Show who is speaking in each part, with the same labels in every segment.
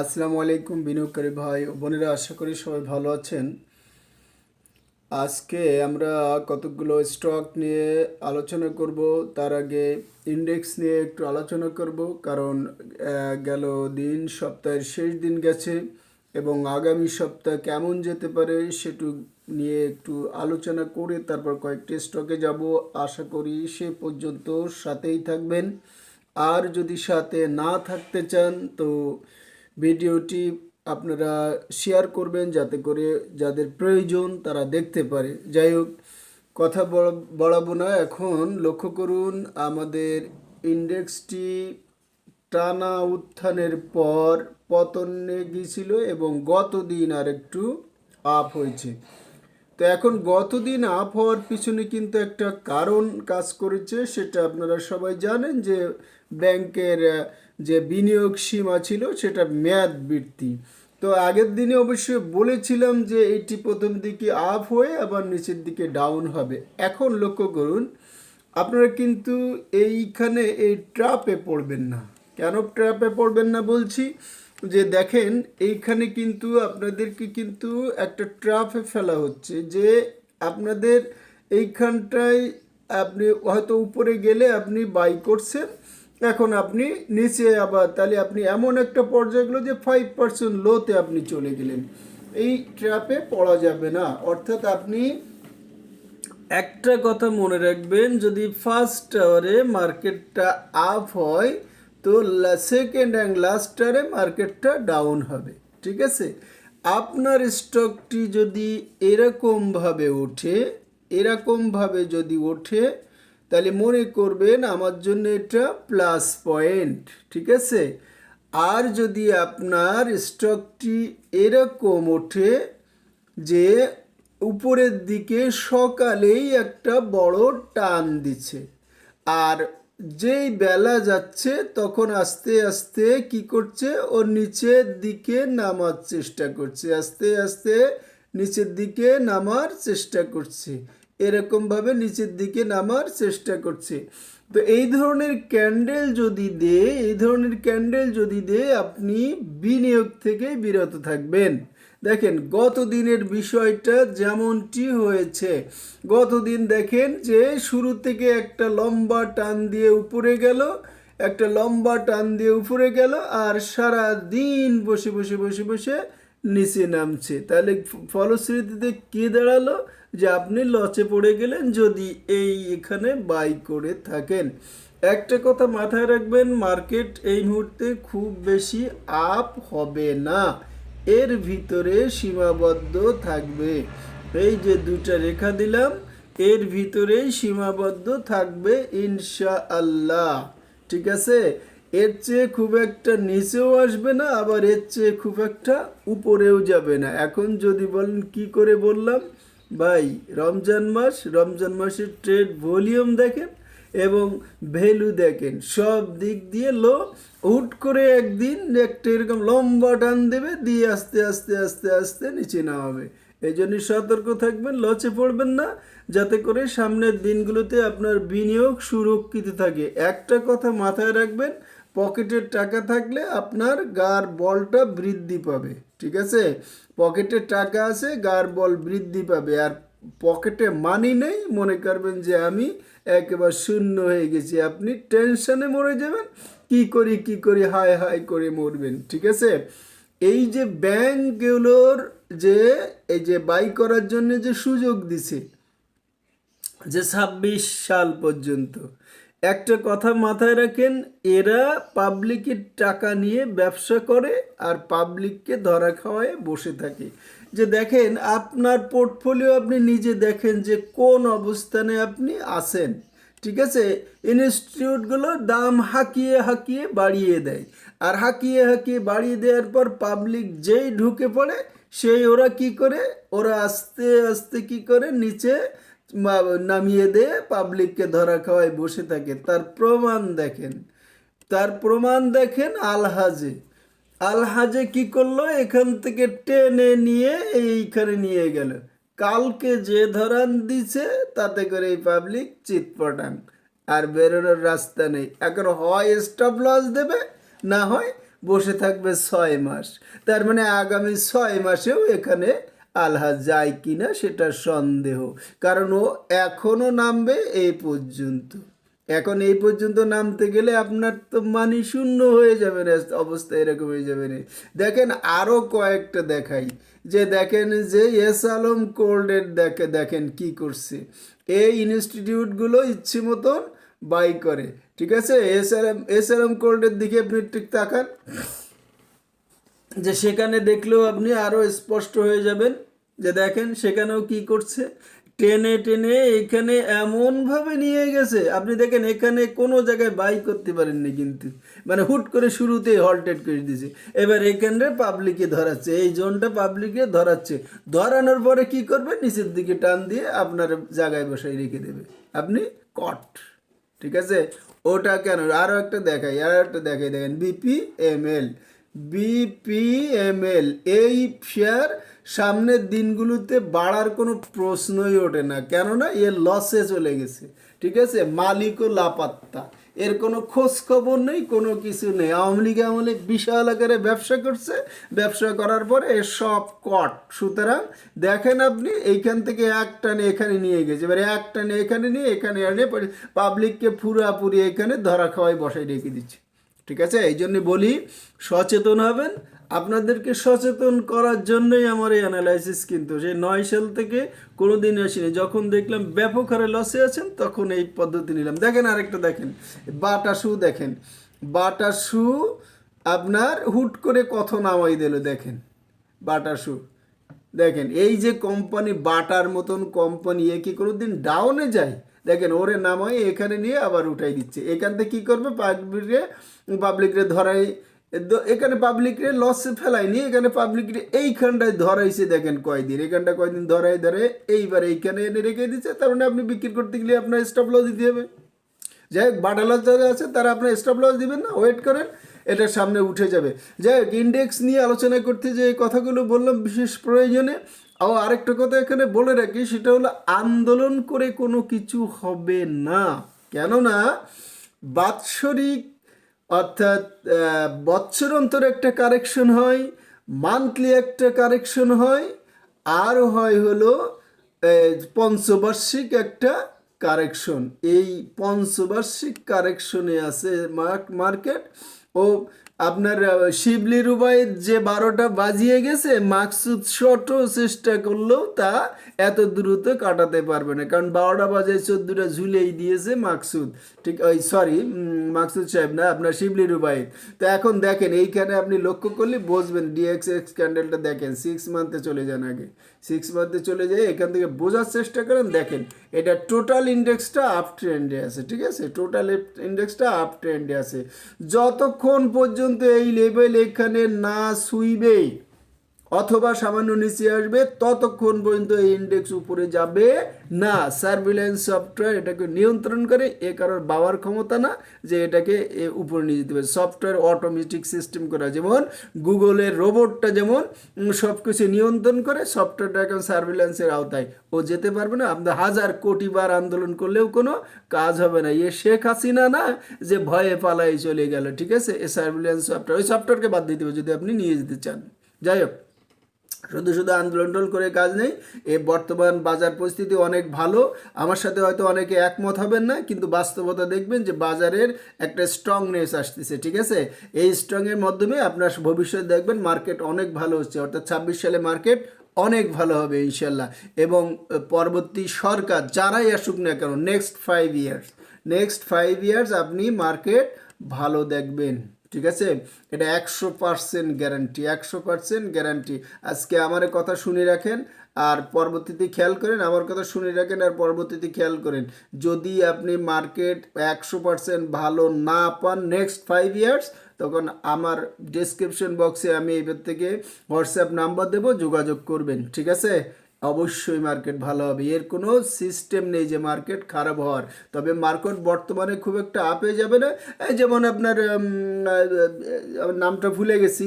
Speaker 1: আসসালামু আলাইকুম বিনিয়োগকারী ভাই ও বোনেরা, আশা করি সবাই ভালো আছেন। আজকে আমরা কতগুলো স্টক নিয়ে আলোচনা করব, তার আগে ইন্ডেক্স নিয়ে একটু আলোচনা করব, কারণ গেল দিন, সপ্তাহের শেষ দিন গেছে এবং আগামী সপ্তাহ কেমন যেতে পারে সেটু নিয়ে একটু আলোচনা করে তারপর কয়েকটি স্টকে যাব। আশা করি সে পর্যন্ত সাথেই থাকবেন। আর যদি সাথে না থাকতে চান, তো ভিডিওটি আপনারা শেয়ার করবেন যাতে করে যাদের প্রয়োজন তারা দেখতে পারে। যাই হোক, কথা বাড়াবো না। এখন লক্ষ্য করুন, আমাদের ইন্ডেক্সটি টানা উত্থানের পর পতনে গিয়েছিল এবং গত দিন আর একটু আপ হয়েছে। তো এখন গতদিন আপ হওয়ার পিছনে কিন্তু একটা কারণ কাজ করেছে, সেটা আপনারা সবাই জানেন যে ব্যাংকের যে বিনিয়োগ সীমা ছিল সেটা মেয়াদ বৃদ্ধি। তো আগের দিনে অবশ্যই বলেছিলাম যে এটি প্রথম দিকে আপ হয়ে আবার নিচের দিকে ডাউন হবে। এখন লক্ষ্য করুন, আপনারা কিন্তু এইখানে এই ট্রাপে পড়বেন না। কেন ট্র্যাপে পড়বেন না বলছি? যে দেখেন, এইখানে কিন্তু আপনাদেরকে কিন্তু একটা ট্রাফে ফেলা হচ্ছে যে আপনাদের এইখানটায় আপনি হয়তো উপরে গেলে আপনি বাই করছেন এখন আপনি নিচে আবার, তাহলে আপনি এমন একটা পর্যায়ে গেলো যে ফাইভ পার্সেন্ট লোতে আপনি চলে গেলেন। এই ট্র্যাপে পড়া যাবে না। অর্থাৎ আপনি একটা কথা মনে রাখবেন, যদি ফার্স্ট আওয়ারে মার্কেটটা আপ হয়, তো সেকেন্ড অ্যান্ড লাস্ট আওয়ারে মার্কেটটা ডাউন হবে। ঠিক আছে? আপনার স্টকটি যদি এরকমভাবে ওঠে, এরকমভাবে যদি ওঠে তাহলে মনে করবেন আমার জন্য এটা প্লাস পয়েন্ট ঠিক আছে? আর যদি আপনার স্টকটি এরকম ওঠে যে উপরের দিকে সকালেই একটা বড় টান দিচ্ছে, আর যেই বেলা যাচ্ছে তখন আস্তে আস্তে কি করছে? ও নিচের দিকে নামার চেষ্টা করছে, আস্তে আস্তে নিচের দিকে নামার চেষ্টা করছে। এরকমভাবে নিচের দিকে নামার চেষ্টা করছে। তো এই ধরনের ক্যান্ডেল যদি দে এই ধরনের ক্যান্ডেল যদি দে আপনি বিনিয়োগ থেকে বিরত থাকবেন। দেখেন গত দিনের বিষয়টা যেমনটি হয়েছে গত দিন দেখেন যে শুরু থেকে একটা লম্বা টান দিয়ে উপরে গেল, একটা লম্বা টান দিয়ে উপরে গেল, আর সারা দিন বসে বসে বসে বসে নিচে নামছে। তাহলে ফলশ্রুতিতে কি দাঁড়াল? যে আপনি লচে পড়ে গেলেন যদি এই এখানে বাই করে থাকেন। একটা কথা মাথায় রাখবেন, মার্কেট এই মুহূর্তে খুব বেশি আপ হবে না। এর ভিতরে সীমাবদ্ধ থাকবে। এই যে দুটা রেখা দিলাম, এর ভিতরেই সীমাবদ্ধ থাকবে ইনশা আল্লাহ ঠিক আছে? এর চেয়ে খুব একটা নিচেও আসবে না, আবার এর চেয়ে খুব একটা উপরেও যাবে না। এখন যদি বলেন কি করে বললাম ভাই, রমজান মাস, রমজান মাসের ট্রেড ভলিউম দেখেন এবং ভ্যালু দেখেন। সব দিক দিয়ে লো, হুট করে একদিন একটা এরকম লম্বা টান দেবে, দিয়ে আস্তে আস্তে আস্তে আস্তে নিচে নামাবে। এই জন্যই সতর্ক থাকবেন লচে পড়বেন না, যাতে করে সামনের দিনগুলোতে আপনার বিনিয়োগ সুরক্ষিত থাকে। একটা কথা মাথায় রাখবেন, পকেটের টাকা থাকলে আপনার গার বলটা বৃদ্ধি পাবে, ঠিক আছে? পকেটে টাকা আছে, গার বল বৃদ্ধি পাবে। আর পকেটে মানি নেই, মনে করবেন যে আমি একেবারে শূন্য হয়ে গেছি। আপনি টেনশনে মরে যাবেন। কি করি কি করি, হায় হায় করে মরবেন, ঠিক আছে? এই যে ব্যাংকগুলোর যে, এই যে বাই করার জন্য যে সুযোগ দিছে, যে ছাব্বিশ সাল পর্যন্ত একটা কথা মাথায় রাখেন, এরা পাবলিকের টাকা নিয়ে ব্যবসা করে আর পাবলিককে ধরা খাওয়ায় বসে থাকে। যে দেখেন, আপনার পোর্টফোলিও আপনি নিজে দেখেন যে কোন অবস্থানে আপনি আছেন, ঠিক আছে? ইনস্টিটিউটগুলো দাম হাঁকিয়ে হাঁকিয়ে বাড়িয়ে দেয়। আর হাঁকিয়ে হাঁকিয়ে বাড়িয়ে দেওয়ার পর পাবলিক যেই ঢুকে পড়ে, সেই ওরা কি করে? ওরা আস্তে আস্তে কি করে? নিচে নামিয়ে দিয়ে পাবলিককে ধরা খাওয়ায় বসে থাকে। তার প্রমাণ দেখেন। তার প্রমাণ দেখেন আলহাজে আলহাজে কি করল? এখান থেকে টেনে নিয়ে এইখানে নিয়ে গেল। কালকে যে ধরান দিছে, তাতে করে এই পাবলিক চিৎপটাং। আর বেরোনোর রাস্তা নেই। এখন হয় স্টপ লস দেবে, না হয় বসে থাকবে ছয় মাস। তার মানে আগামী ছয় মাসেও এখানে আলহা যায় কিনা সেটা সন্দেহ। কারণ ও এখনও নামবে এই পর্যন্ত। এখন এই পর্যন্ত নামতে গেলে আপনার তো মানি শূন্য হয়ে যাবে না অবস্থা এরকম হয়ে যাবে না দেখেন আরও কয়েকটা দেখাই। যে দেখেন যে এস আলম কোল্ডের দেখে, দেখেন কি করছে। এই ইনস্টিটিউটগুলো ইচ্ছে মতন বাই করে, ঠিক আছে? S R M S R M কোল্ডের দিকে আপনি ঠিক তাকান। যে সেখানে দেখলেও আপনি আরও স্পষ্ট হয়ে যাবেন। যে দেখেন সেখানেও কি করছে? টেনে টেনে এখানে এমনভাবে নিয়ে গেছে। আপনি দেখেন এখানে কোনো জায়গায় বাই করতে পারেননি কিন্তু। মানে হুট করে শুরুতেই হল্টেড করে দিয়েছে। এবার এখানে পাবলিকে ধরাচ্ছে, এই জোনটা পাবলিকে ধরাচ্ছে। ধরানোর পরে কি করবে? নিচের দিকে টান দিয়ে আপনার জায়গায় বসাই রেখে দেবে। আপনি কট ঠিক আছে? ওটা কেন? আরও একটা দেখাই আরও একটা দেখাই। দেখেন বিপিএমএল বিপিএমএল এই শেয়ার সামনের দিনগুলোতে বাড়ার কোনো প্রশ্নই ওঠে না। কেননা এর লসে চলে গেছে। ঠিক আছে? মালিকও লাপাত্তা। এর কোনো খোঁজ খবর নেই, কোনো কিছু নেই। আওয়ামী লীগ আমলে বিশাল আকারে ব্যবসা করছে। ব্যবসা করার পরে এর সব কট সুতরাং দেখেন আপনি, এইখান থেকে এক টানে এখানে নিয়ে গেছে। এবারে এক টানে এখানে নিয়ে, এখানে এনে পাবলিককে পুরাপুরি এখানে ধরা খাওয়াই বসাই রেখে দিচ্ছে। ঠিক আছে? এই জন্য বলি, সচেতন হবেন আপনাদেরকে সচেতন করার জন্যই আমার এই অ্যানালাইসিস কিন্তু। সেই নয় সাল থেকে কোনো দিন আসিনি। যখন দেখলাম ব্যাপক হারে লসে আছেন, তখন এই পদ্ধতি নিলাম। দেখেন আরেকটা দেখেন। বাটা শু দেখেন। বাটা শু আপনার হুট করে কত নামাই দিল, দেখেন। বাটা শু। দেখেন, এই যে কোম্পানি বাটার মতন কোম্পানি এ কি কোনো দিন ডাউনে যায়? দেখেন, ওরে নামাই এখানে নিয়ে আবার উঠাই দিচ্ছে। এখান থেকে কী করবে? পাবলিকরে পাবলিকরে ধরাই এখানে পাবলিকরে লসে ফেলায়নি, এখানে পাবলিকরে এইখানটায় ধরাইছে দেখেন কয়দিন, এখানটা কয়দিন ধরাই ধরে এইবার এইখানে এনে রেখে দিচ্ছে তার মানে আপনি বিক্রি করতে গেলে আপনার স্টপ লস দিতে হবে। যাই হোক বাটালাস যারা আছে, তারা আপনার স্টপ লস দিবেন না ওয়েট করেন, এটা সামনে উঠে যাবে। যাই হোক ইন্ডেক্স নিয়ে আলোচনা করতে যে এই কথাগুলো বললাম বিশেষ প্রয়োজনে, ও আরেকটা কথা এখানে বলে রাখি, সেটা হলো আন্দোলন করে কোনো কিছু হবে না। কেননা, বাৎসরিক অর্থাৎ বৎসর অন্তর একটা কারেকশন হয়, মান্থলি একটা কারেকশন হয়, আর হয় হলো পঞ্চবার্ষিক একটা কারেকশন। এই পঞ্চবার্ষিক কারেকশনে আছে মার্কেট ও আপনার শিবলি রুবাইয়ের যে বারোটা বাজিয়ে গেছে, মাকসুদ শটও চেষ্টা করলেও তা এত দ্রুত কাটাতে পারবে না। কারণ বারোটা বাজে চোদ্দোটা ঝুলেই দিয়েছে মাকসুদ। ঠিক, ওই সরি মাকসুদ সাহেব না, আপনার শিবলি রুবাই তো এখন দেখেন, এইখানে আপনি লক্ষ্য করলে বসবেন ডিএক্স এক্স ক্যান্ডেলটা দেখেন সিক্স মান্থে চলে যান আগে। সিক্স মান্থে চলে যায় এখান থেকে বোঝার চেষ্টা করেন, দেখেন, এটা টোটাল ইন্ডেক্সটা আপ ট্রেন্ডে আছে, ঠিক আছে? টোটাল ইন্ডেক্সটা আপ ট্রেন্ডে আছে। যতক্ষণ পর্যন্ত এই লেভেল এখানে না শুইবে অথবা সামান্য নিচে আসবে, ততক্ষণ পর্যন্ত এই ইন্ডেক্স উপরে যাবে না। সার্ভিলেন্স সফটওয়্যার এটাকে নিয়ন্ত্রণ করে, এ কারোর বাবার ক্ষমতা না যে এটাকে উপরে নিয়ে যেতে পারে। সফটওয়্যার অটোমেটিক সিস্টেম করা, যেমন গুগলের রোবটটা যেমন সব কিছু নিয়ন্ত্রণ করে সফটওয়্যারটা এখন সার্ভিলেন্সের আওতায়। ও যেতে পারবে না আপনার হাজার কোটি বার আন্দোলন করলেও কোনো কাজ হবে না। এ শেখ হাসিনা না যে ভয়ে পালাই চলে গেল, ঠিক আছে? এ সার্ভিলেন্স সফটওয়্যার ওই সফটওয়্যারকে বাদ দিতে হবে যদি আপনি নিয়ে যেতে চান। যাই হোক। শুধু শুধু আন্দোলন টোল করে কাজ নেই, এ বর্তমান বাজার পরিস্থিতি অনেক ভালো। আমার সাথে হয়তো অনেকে একমত হবেন না, কিন্তু বাস্তবতা দেখবেন যে বাজারের একটা স্ট্রংনেস আসতেছে, ঠিক আছে? এই স্ট্রংয়ের মাধ্যমে আপনার ভবিষ্যৎ দেখবেন মার্কেট অনেক ভালো হচ্ছে, অর্থাৎ ছাব্বিশ সালে মার্কেট অনেক ভালো হবে, ইনশাল্লাহ। এবং পরবর্তী সরকার যারাই আসুক না কেন next five years next five years আপনি মার্কেট ভালো দেখবেন। ঠিক আছে? এটা একশো পার্সেন্ট গ্যারান্টি একশো পার্সেন্ট গ্যারান্টি আজকে আমার কথা শুনে রাখেন, আর পরবর্তীতে খেয়াল করেন, আমার কথা শুনে রাখেন, আর পরবর্তীতে খেয়াল করেন। যদি আপনি মার্কেট একশো পার্সেন্ট ভালো না পান নেক্সট ফাইভ ইয়ার্স তখন আমার ডেসক্রিপশন বক্সে আমি এবার থেকে হোয়াটসঅ্যাপ নাম্বার দেবো, যোগাযোগ করবেন, ঠিক আছে? অবশ্যই মার্কেট ভালো হবে। এর কোনো সিস্টেম নেই যে মার্কেট খারাপ হওয়ার। তবে মার্কেট বর্তমানে খুব একটা আপে যাবে না। যেমন আপনার নামটা ভুলে গেছি।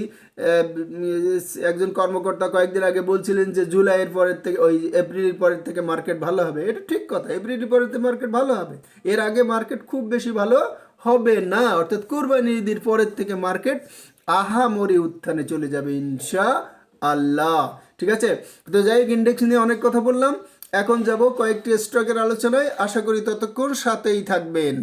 Speaker 1: একজন কর্মকর্তা কয়েকদিন আগে বলছিলেন যে জুলাইয়ের পরের থেকে, ওই এপ্রিলের পরের থেকে মার্কেট ভালো হবে। এটা ঠিক কথা। এপ্রিলের পরের থেকে মার্কেট ভালো হবে। এর আগে মার্কেট খুব বেশি ভালো হবে না। অর্থাৎ কুরবানি ঈদের পরের থেকে মার্কেট আহামরি উত্থানে চলে যাবে ইনশা আল্লাহ ঠিক আছে? তো যাই হোক ইন্ডেক্স নিয়ে অনেক কথা বললাম। এখন যাব কয়েকটি স্টকের আলোচনায়। আশা করি ততক্ষণ সাথেই থাকবেন।